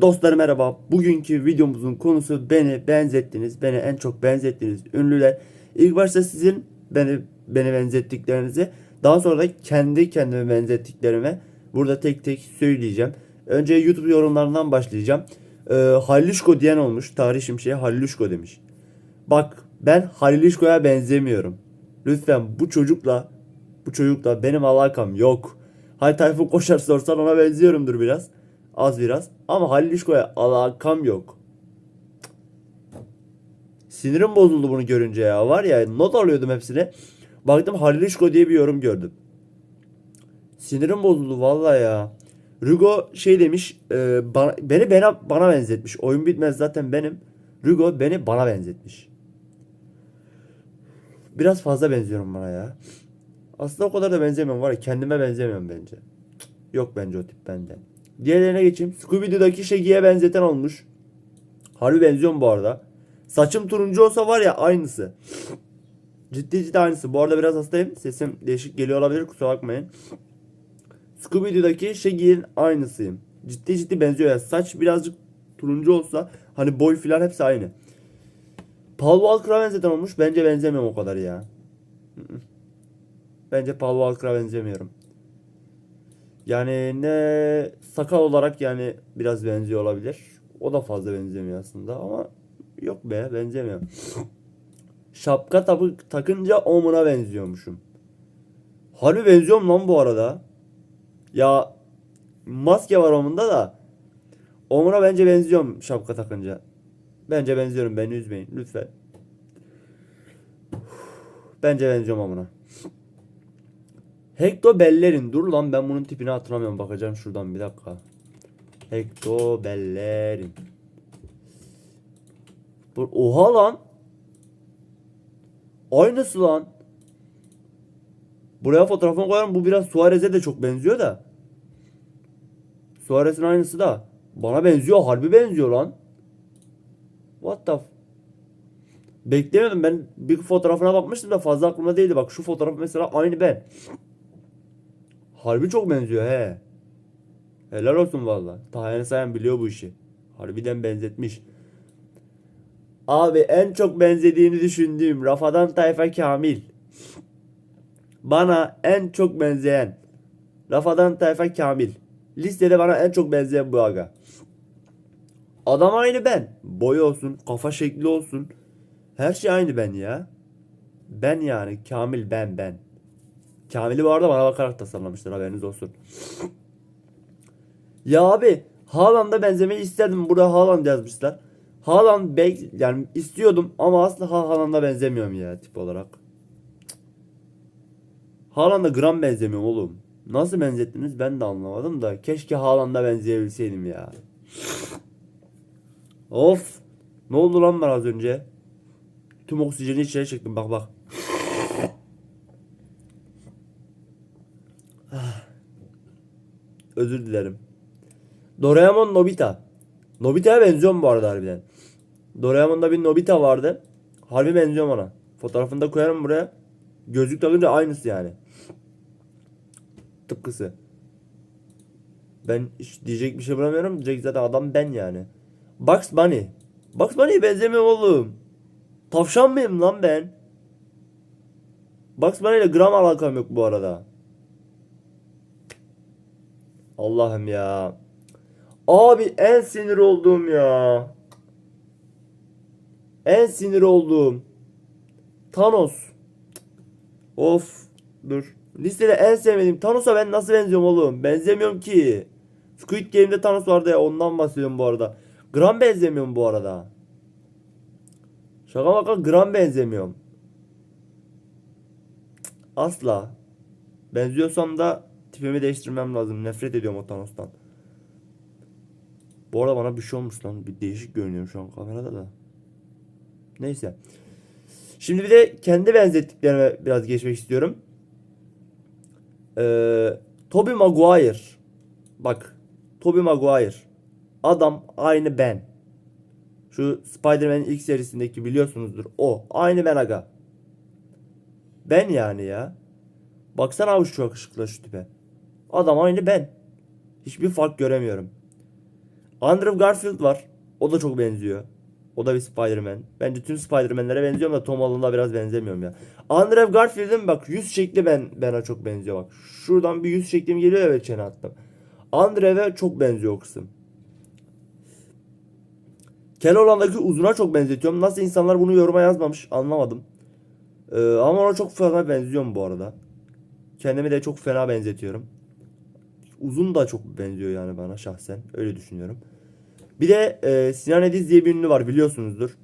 Dostlar merhaba. Bugünkü videomuzun konusu beni benzettiniz. Beni en çok benzettiniz ünlüler. İlk başta sizin beni beni benzettiklerinizi, daha sonra da kendi kendime benzettiklerimi burada tek tek söyleyeceğim. Önce YouTube yorumlarından başlayacağım. Ee, Haliluşko diyen olmuş. Tarih Şimşek'e Haliluşko demiş. Bak ben Haliluşko'ya benzemiyorum. Lütfen bu çocukla bu çocukla benim alakam yok. Hay Tayfun Koşar sorsan ona benziyorumdur biraz. Az biraz. Ama Halil İşko'ya alakam yok. Sinirim bozuldu bunu görünce ya. Var ya not alıyordum hepsini. Baktım Halil İşko diye bir yorum gördüm. Sinirim bozuldu vallahi ya. Rugo şey demiş. e, bana, beni bana, bana benzetmiş. Oyun bitmez zaten benim. Rugo beni bana benzetmiş. Biraz fazla benziyorum bana ya. Aslında o kadar da benzemiyorum var ya kendime benzemiyorum bence. Yok bence o tip bende. Diğerlerine geçeyim. Scooby-Doo'daki Shaggy'ye benzeten olmuş. Harbi benziyorum bu arada. Saçım turuncu olsa var ya aynısı. Ciddi ciddi aynısı. Bu arada biraz hastayım. Sesim değişik geliyor olabilir kusura bakmayın. Scooby-Doo'daki Shaggy'nin aynısıyım. Ciddi ciddi benziyor ya. Saç birazcık turuncu olsa hani boy filan hepsi aynı. Paul Walker'a benzeten olmuş. Bence benzemiyorum o kadar ya. Bence Paul Walker'a benzemiyorum. Yani ne sakal olarak yani biraz benziyor olabilir. O da fazla benzemiyor aslında ama yok be benzemiyor. Şapka takı, takınca omuna benziyormuşum. Harbi benziyorum lan bu arada. Ya maske var omunda da omuna bence benziyorum şapka takınca. Bence benziyorum beni üzmeyin lütfen. Bence benziyorum omuna. Hector Bellerin. Dur lan ben bunun tipini hatırlamıyorum. Bakacağım şuradan bir dakika. Hector Bellerin. Oha lan. Aynısı lan. Buraya fotoğrafını koyarım. Bu biraz Suarez'e de çok benziyor da. Suarez'in aynısı da. Bana benziyor. Harbi benziyor lan. What the Beklemiyordum. Ben bir fotoğrafına bakmıştım da fazla aklımda değildi. Bak şu fotoğraf mesela aynı ben. Harbi çok benziyor he. Helal olsun valla. Tahir Sayan biliyor bu işi. Harbiden benzetmiş. Abi en çok benzediğini düşündüğüm Rafadan Tayfa Kamil. Bana en çok benzeyen Rafadan Tayfa Kamil. Listede bana en çok benzeyen bu aga. Adam aynı ben. Boy olsun, kafa şekli olsun. Her şey aynı ben ya. Ben yani Kamil ben ben. Kamil'i bu arada bana bakarak tasarlamışlar haberiniz olsun. Ya abi Haaland'a benzemeyi isterdim. Burada Haaland yazmışlar. Haaland bek yani istiyordum ama asla Ha- Haaland'a benzemiyorum ya tip olarak. Haaland'a gram benzemiyorum oğlum. Nasıl benzettiniz ben de anlamadım da keşke Haaland'a benzeyebilseydim ya. Of. Ne oldu lan bana az önce? Tüm oksijeni içeri çektim bak bak. Özür dilerim. Doraemon Nobita. Nobita'ya benziyorum bu arada harbiden. Doraemon'da bir Nobita vardı. Harbi benziyorum ona. Fotoğrafını da koyarım buraya. Gözlük takınca aynısı yani. Tıpkısı. Ben hiç diyecek bir şey bulamıyorum. Diyecek zaten adam ben yani. Bugs Bunny. Bugs Bunny'ye benzemiyorum oğlum. Tavşan mıyım lan ben? Bugs Bunny ile gram alakam yok bu arada. Allah'ım ya. Abi en sinir olduğum ya. En sinir olduğum. Thanos. Of. Dur. Listede en sevmediğim Thanos'a ben nasıl benziyorum oğlum? Benzemiyorum ki. Squid Game'de Thanos vardı ya ondan bahsediyorum bu arada. Gram benzemiyorum bu arada. Şaka maka gram benzemiyorum. Asla. Benziyorsam da tipimi değiştirmem lazım. Nefret ediyorum o Thanos'tan. Bu arada bana bir şey olmuş lan. Bir değişik görünüyorum şu an kamerada da. Neyse. Şimdi bir de kendi benzettiklerime biraz geçmek istiyorum. Ee, Tobey Maguire. Bak. Tobey Maguire. Adam aynı ben. Şu Spider-Man'in ilk serisindeki biliyorsunuzdur. O. Aynı ben aga. Ben yani ya. Baksana abi şu yakışıklı şu tipe. Adam aynı ben. Hiçbir fark göremiyorum. Andrew Garfield var. O da çok benziyor. O da bir Spider-Man. Bence tüm Spider-Man'lere benziyorum da Tom Holland'a biraz benzemiyorum ya. Andrew Garfield'in bak yüz şekli ben bana çok benziyor bak. Şuradan bir yüz şeklim geliyor evet çene attım. Andrew'e çok benziyor o kısım. Keloğlan'daki uzuna çok benzetiyorum. Nasıl insanlar bunu yoruma yazmamış anlamadım. Ee, ama ona çok fena benziyorum bu arada. Kendimi de çok fena benzetiyorum. Uzun da çok benziyor yani bana şahsen. Öyle düşünüyorum. Bir de e, Sinan Ediz diye bir ünlü var biliyorsunuzdur.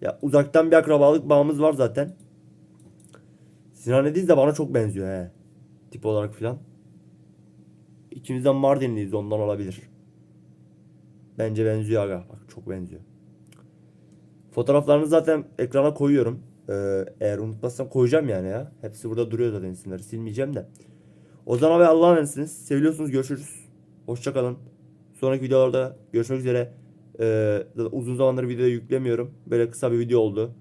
Ya uzaktan bir akrabalık bağımız var zaten. Sinan Ediz de bana çok benziyor he. Tip olarak filan. İkimizden Mardinliyiz ondan olabilir. Bence benziyor aga. Bak çok benziyor. Fotoğraflarını zaten ekrana koyuyorum. Ee, eğer unutmazsam koyacağım yani ya. Hepsi burada duruyor zaten isimleri. Silmeyeceğim de. O zaman abi Allah'a emanetsiniz. Seviyorsunuz. Görüşürüz. Hoşçakalın. Sonraki videolarda görüşmek üzere. Ee, uzun zamandır video yüklemiyorum. Böyle kısa bir video oldu.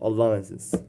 Allah'a emanetsiniz.